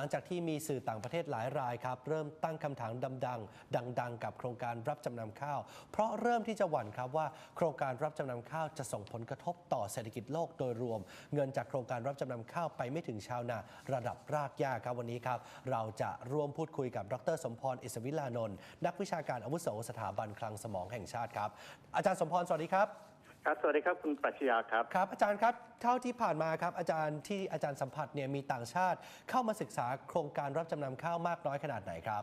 ลังจากที่มีสื่อต่างประเทศหลายรายครับ เริ่มตั้งคำถามดังๆดัง ๆ กับโครงการรับจำนำข้าว เพราะเริ่มที่จะหวั่นครับว่าโครงการรับจำนำข้าวจะส่งผลกระทบต่อเศรษฐกิจโลกโดยรวม เงินจากโครงการรับจำนำข้าวไปไม่ถึงชาวนาระดับรากหญ้าครับวันนี้ครับ เราจะร่วมพูดคุยกับดร สมพรอิสวิลานนท์นักวิชาการอาวุโสสถาบันคลังสมองแห่งชาติครับ อาจารย์สมพรสวัสดีครับ ครับสวัสดีครับคุณปรัชญาครับครับ อาจารย์ครับเท่าที่ผ่านมาครับอาจารย์ที่อาจารย์สัมผัสเนี่ยมีต่างชาติเข้ามาศึกษาโครงการรับจำนำข้าวมากน้อยขนาดไหนครับ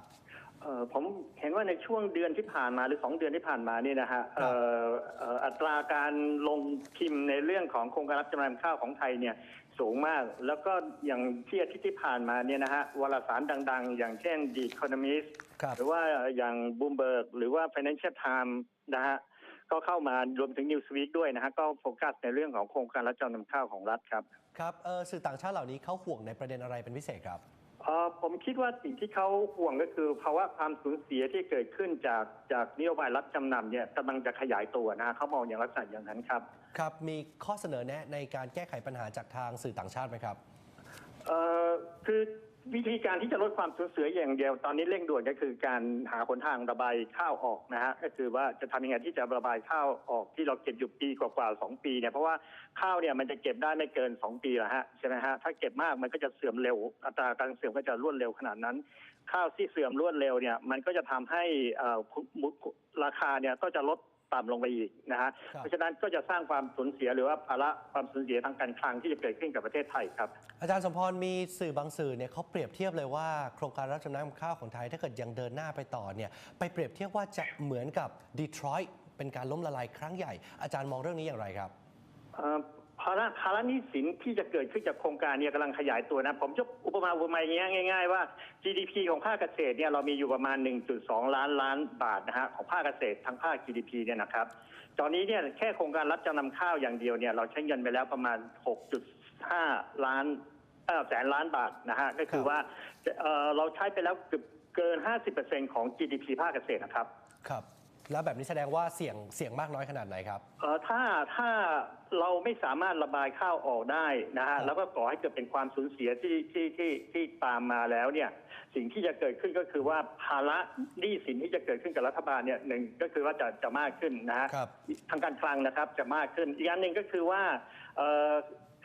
เอ่อผมเห็นว่าในช่วงเดือนที่ผ่านมาหรือ 2 เดือนที่ผ่านมาเนี่ยนะฮะครับเอ่อเอ่ออัตราการลงพิมพ์ในเรื่องของโครงการรับจำนำข้าวของไทยเนี่ยสูงมาก แล้วก็อย่างที่อาทิตย์ที่ผ่านมาเนี่ยนะฮะวารสารดัง ๆ อย่างเช่น The Economist ครับหรือว่าอย่าง Bloomberg หรือว่า Financial Times นะฮะ ก็เข้ามารวมถึง Newsweek ด้วยนะฮะก็โฟกัสในเรื่องของโครงการรับจำนำข้าวของรัฐครับครับเอ่อสื่อต่างชาติเหล่านี้เขาห่วงในประเด็นอะไรเป็นพิเศษครับเอ่อผมคิดว่าสิ่งที่เขาห่วงก็คือภาวะความสูญเสียที่เกิดขึ้นจากจากนโยบายรับจำนำเนี่ยกำลังจะขยายตัวนะเขามองอย่างลักษณะอย่างนั้นครับ ครับมีข้อเสนอแนะในการแก้ไขปัญหาจากทางสื่อต่างชาติไหมครับเอ่อคือ วิธีการที่จะลดความสูญเสียอย่างเดียวตอนนี้เร่งด่วนก็คือการหาหนทางระบายข้าวออกนะฮะก็คือว่าจะทำยังไงที่จะระบายข้าวออกที่เราเก็บอยู่ปีกว่าๆสองปีเนี่ยเพราะว่าข้าวเนี่ยมันจะเก็บได้ไม่เกินสองปีละฮะใช่ไหมฮะถ้าเก็บมากมันก็จะเสื่อมเร็ว อัตราการเสื่อมก็จะรวดเร็วขนาดนั้น ข้าวที่เสื่อมรวดเร็วเนี่ยมันก็จะทำให้อ่อมุราคาเนี่ยก็จะลด ต่ำลงไปอีกนะฮะครับเพราะฉะนั้นก็จะสร้างความสูญเสียหรือว่าภาระความสูญเสียทางการคลังที่จะเกิดขึ้นกับประเทศไทยครับอาจารย์สมพรมีสื่อบางสื่อเนี่ยเขาเปรียบเทียบเลยว่าโครงการรับจำนำข้าวของไทยถ้าเกิดยังเดินหน้าไปต่อเนี่ยไปเปรียบเทียบว่าจะเหมือนกับดีทรอยต์เป็นการล้มละลายครั้งใหญ่อาจารย์มองเรื่องนี้อย่างไรครับเอ่อภาระภาระหนี้สินที่จะเกิดขึ้นจากโครงการเนี่ยกำลังขยายตัวนะ ผมยกอุปมาอุปไมยอย่างเงี้ยง่าย ๆ ว่า GDP ของภาคเกษตรเนี่ยเรามีอยู่ประมาณ 1.2 ล้านล้านบาทนะฮะของภาคเกษตรทั้งภาค GDP เนี่ยนะครับ ตอนนี้เนี่ยแค่โครงการรับจำนำข้าวอย่างเดียวเนี่ยเราใช้เงินไปแล้วประมาณ 6.5 ล้านเออแสนล้านบาทนะฮะก็คือว่าเอ่อเราใช้ไปแล้วเกือบเกิน 50%ของ GDP ภาคเกษตรนะครับครับ แล้วแบบนี้แสดงว่าเสี่ยงเสี่ยงมากน้อยขนาดไหนครับเอ่อถ้าถ้าเราไม่สามารถระบายข้าวออกได้นะครัฮะบแล้วก็ก่อให้เกิดเป็นความสูญเสียที่ที่ที่ที่ตามมาแล้วเนี่ยสิ่งที่จะเกิดขึ้นก็คือว่าภาระหนี้สินที่จะเกิดขึ้นกับรัฐบาลเนี่ยหนึ่งก็คือว่าจะจะมากขึ้นนะฮะครับทางการคลังนะครับจะมากขึ้นอีกอันหนึ่งก็คือว่าเอ่อ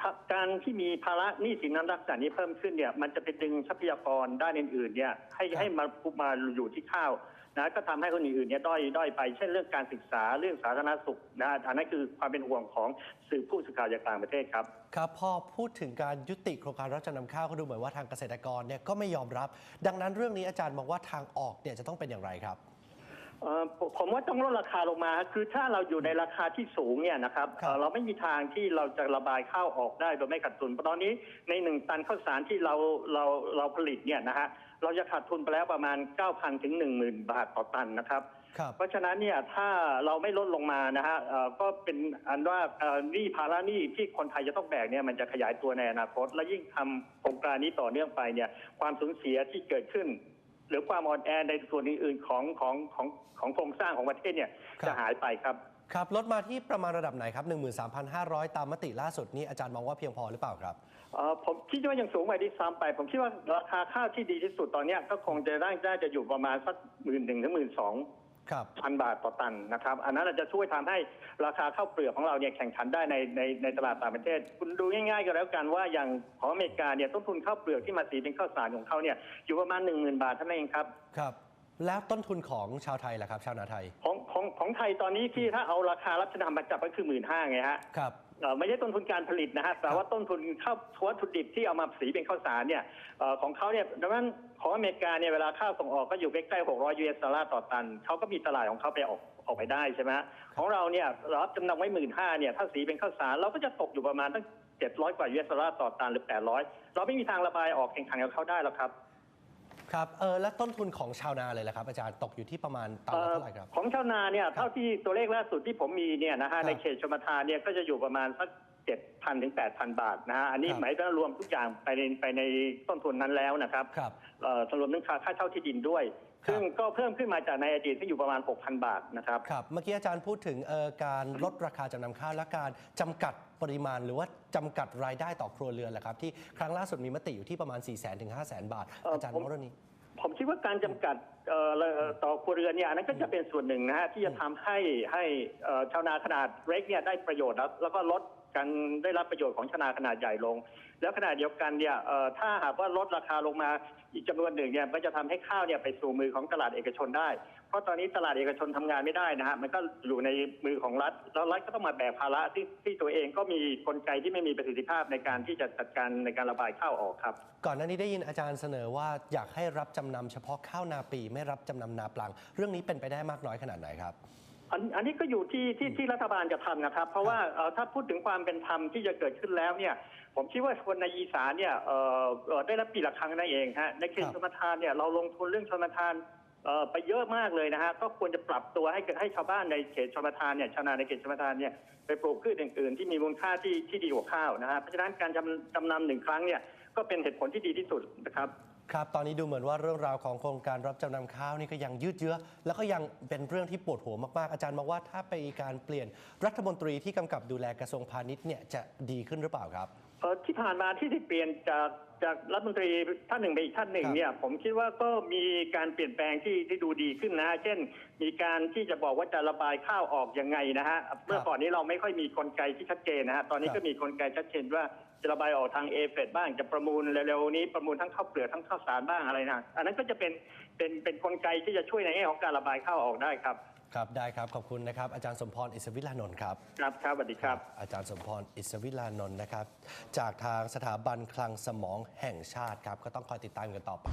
ถ้าการที่มีภาระหนี้สินนั้นลักษณะนี้เพิ่มขึ้นเนี่ยมันจะไปดึงทรัพยากรด้านอื่นๆเนี่ยให้ครับให้มามาอยู่ที่ข้าว นะก็ทำให้คนอื่นๆเนี่ยด้อยด้อยไป เช่นเรื่องการศึกษาเรื่องสาธารณสุขนะอันนั้นคือความเป็นห่วงของสื่อผู้สื่อข่าวจากต่างประเทศครับครับพอพูดถึงการยุติโครงการรับจำนำข้าวก็ดูเหมือนว่าทางเกษตรกรเนี่ยก็ไม่ยอมรับ ดังนั้นเรื่องนี้อาจารย์มองว่าทางออกเนี่ยจะต้องเป็นอย่างไรครับ เอ่อผมผมว่าต้องลดราคาลงมา คือถ้าเราอยู่ในราคาที่สูงเนี่ยนะครับครับ เอ่อเราไม่มีทางที่เราจะระบายข้าวออกได้โดยไม่ขาดทุนเพราะตอนนี้ในหนึ่งตันข้าวสารที่เราเราเราผลิตเนี่ยนะฮะเราจะขาดทุนไปแล้วประมาณ 9,000ถึง10,000 บาทต่อตันนะครับ ครับ เพราะฉะนั้นเนี่ยถ้าเราไม่ลดลงมานะฮะเอ่อก็เป็นอันว่าเอ่อหนี้ภาระหนี้ที่คนไทยจะต้องแบกเนี่ยมันจะขยายตัวในอนาคต และยิ่งทำโครงการนี้ต่อเนื่องไปเนี่ยความสูญเสียที่เกิดขึ้น หรือความอ่อนแอในส่วนอื่นๆของของของของโครงสร้างของประเทศเนี่ยครับ จะหายไปครับ ครับลดมาที่ประมาณระดับไหนครับ 13,500 ตามมติล่าสุดนี่อาจารย์มองว่าเพียงพอหรือเปล่าครับ เอ่อผมคิดว่ายังสูงไปที่ซ้ำไป ผมคิดว่าราคาข้าวที่ดีที่สุดตอนเนี้ยก็คงจะได้ได้จะอยู่ประมาณสักหมื่นหนึ่งถึงหมื่นสองครับ พันบาทต่อตันนะครับ อันนั้นอาจจะช่วยทำให้ราคาข้าวเปลือกของเราเนี่ยแข่งขันได้ในในในตลาดต่างประเทศ คุณดูง่ายๆก็แล้วกันว่าอย่างของอเมริกาเนี่ยต้นทุนข้าวเปลือกที่มาสีเป็นข้าวสารของเขาเนี่ยอยู่ประมาณหนึ่งหมื่นบาทเท่านั้นเองครับครับแล้วต้นทุนของชาวไทยล่ะครับ ชาวนาไทย ของของของไทยตอนนี้ที่ถ้าเอาราคารับจำนำมาจับก็คือหมื่นห้าไงฮะครับเอ่อไม่ใช่ต้นทุนการผลิตนะฮะแต่ว่าต้นทุนข้าววัตถุดิบที่เอามาสีเป็นข้าวสารเนี่ยเอ่อของเขาเนี่ยดังนั้นของอเมริกาเนี่ยเวลาข้าวส่งออกก็อยู่ใกล้ๆ600 US ดอลลาร์ต่อตันเขาก็มีตลาดของเขาไปออกออกไปได้ใช่ไหมฮะของเราเนี่ยรับจำนำไว้หมื่นห้าเนี่ยถ้าสีเป็นข้าวสารเราก็จะตกอยู่ประมาณตั้ง700 กว่า US ดอลลาร์ต่อตันหรือ 800 เราไม่มีทางระบายออกแข่งขันกับเขาได้หรอกครับ ครับเออแล้วต้นทุนของชาวนาเลยล่ะครับ อาจารย์ตกอยู่ที่ประมาณตันละเท่าไหร่ครับ ของชาวนาเนี่ยเท่าที่ตัวเลขล่าสุดที่ผมมีเนี่ยนะครัฮะบในเขตชมทานเนี่ยก็จะอยู่ประมาณสักเจ็ดพันถึงแปดพันบาทนะฮะอันนี้ครับหมายถึงรวมทุกอย่างไปในไปในต้นทุนนั้นแล้วนะครับครับเอ่อรวมทั้งค่าค่าเช่าที่ดินด้วย ซึ่งก็เพิ่มขึ้นมาจากในอดีตที่อยู่ประมาณ 6,000 บาทนะครับครับเมื่อกี้อาจารย์พูดถึงเอ่อการลดราคาจำนำข้าวและการจำกัดปริมาณหรือว่าจำกัดรายได้ต่อครัวเรือนแหละครับที่ครั้งล่าสุดมีมติอยู่ที่ประมาณ 4 0 0 0 0 0 ถึง 5 0 0 0 0 0 บาทเอ่ออาจารย์ผมมรณี ผมคิดว่าการจำกัดเอ่อเอ่อต่อครัวเรือนเนี่ยอันนั้นก็จะเป็นส่วนหนึ่งนะฮะที่จะทำให้ให้เอ่อชาวนาขนาดเล็กเนี่ยได้ประโยชน์แล้วแล้วก็ลดการได้รับประโยชน์ของชาวนาขนาดใหญ่ลง แล้วขณะเดียวกันเนี่ยเอ่อถ้าหากว่าลดราคาลงมาอีกจำนวนหนึ่งเนี่ยก็จะทำให้ข้าวเนี่ยไปสู่มือของตลาดเอกชนได้ เพราะตอนนี้ตลาดเอกชนทำงานไม่ได้นะฮะมันก็อยู่ในมือของรัฐ แล้วรัฐก็ต้องมาแบกภาระที่ที่ตัวเองก็มีกลไกที่ไม่มีประสิทธิภาพในการที่จะจัดการในการระบายข้าวออกครับ ก่อนหน้านี้ได้ยินอาจารย์เสนอว่าอยากให้รับจำนำเฉพาะข้าวนาปี ไม่รับจำนำนาปลัง เรื่องนี้เป็นไปได้มากน้อยขนาดไหนครับอันอันนี้ก็อยู่ที่ที่ที่รัฐบาลจะทำนะครับ เพราะว่าเอ่อถ้าพูดถึงความเป็นธรรมที่จะเกิดขึ้นแล้วเนี่ยผมคิดว่าคนในอีสานเนี่ยเอ่อเอ่อได้รับปีละครั้งนั่นเองฮะในเขตครับชนประทานเนี่ยเราลงทุนเรื่องชนประทาน เอ่อไปเยอะมากเลยนะฮะก็ควรจะปรับตัวให้ให้ชาวบ้านในเขตชนประทานเนี่ยชาวนาในเขตชนประทานเนี่ยไปปลูกพืชอื่นๆ ที่มีมูลค่าที่ที่ดีกว่าข้าวนะฮะเพราะฉะนั้นการจำจำนำหนึ่งครั้งเนี่ยก็เป็นเหตุผลที่ดีที่สุดนะครับ ครับ ตอนนี้ดูเหมือนว่าเรื่องราวของโครงการรับจำนำข้าวนี่ก็ยังยืดเยื้อ แล้วก็ยังเป็นเรื่องที่ปวดหัวมากๆ อาจารย์มองว่าถ้าไปการเปลี่ยนรัฐมนตรีที่กำกับดูแลกระทรวงพาณิชย์เนี่ยจะดีขึ้นหรือเปล่าครับ เอ่อที่ผ่านมาที่ได้เปลี่ยนจากจากรัฐมนตรีท่านหนึ่งไปอีกท่านหนึ่งครับ เนี่ยผมคิดว่าก็มีการเปลี่ยนแปลงที่ที่ดูดีขึ้นนะ เช่น มีการที่จะบอกว่าจะระบายข้าวออกยังไงนะฮะเมื่อก่อนนี้เราไม่ค่อยมีกลไกที่ชัดเจนนะฮะตอนนี้ครับก็มีกลไกชัดเจนว่าจะระบายออกทางเอเฟบ้างจะประมูลเร็วๆนี้ประมูลทั้งข้าวเปลือกทั้งข้าวสารบ้างอะไรนะอันนั้นก็จะเป็นเป็นเป็นกลไกที่จะช่วยในแง่ของการระบายข้าวออกได้ครับ ครับได้ครับขอบคุณนะครับอาจารย์สมพรอิสวิลานนท์ครับครับครับสวัสดีครับ อาจารย์สมพรอิสวิลานนท์นะครับ จากทางสถาบันคลังสมองแห่งชาติครับ ก็ต้องคอยติดตามกันต่อไป